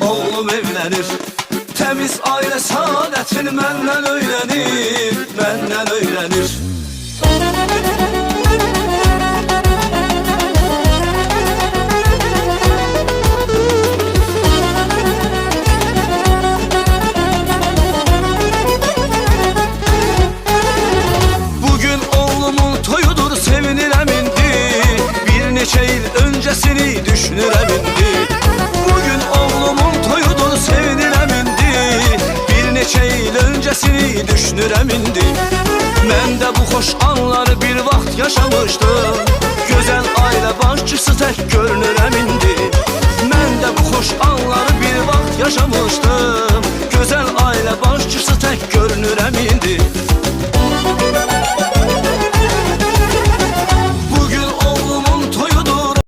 oğlum evlenir. Temiz aile saadetini menden öğrenir Menden öğrenir. Bugün oğlumun toyudur sevinir Bir neçe yıl öncesini düşünür emindi sesi düşünürəm indi Mən də bu xoş anları bir vaxt yaşamışdım Gözəl ailə başçısı tək görünürəm indi Mən də bu xoş anları bir vaxt yaşamışdım Gözəl ailə başçısı tək görünürəm indi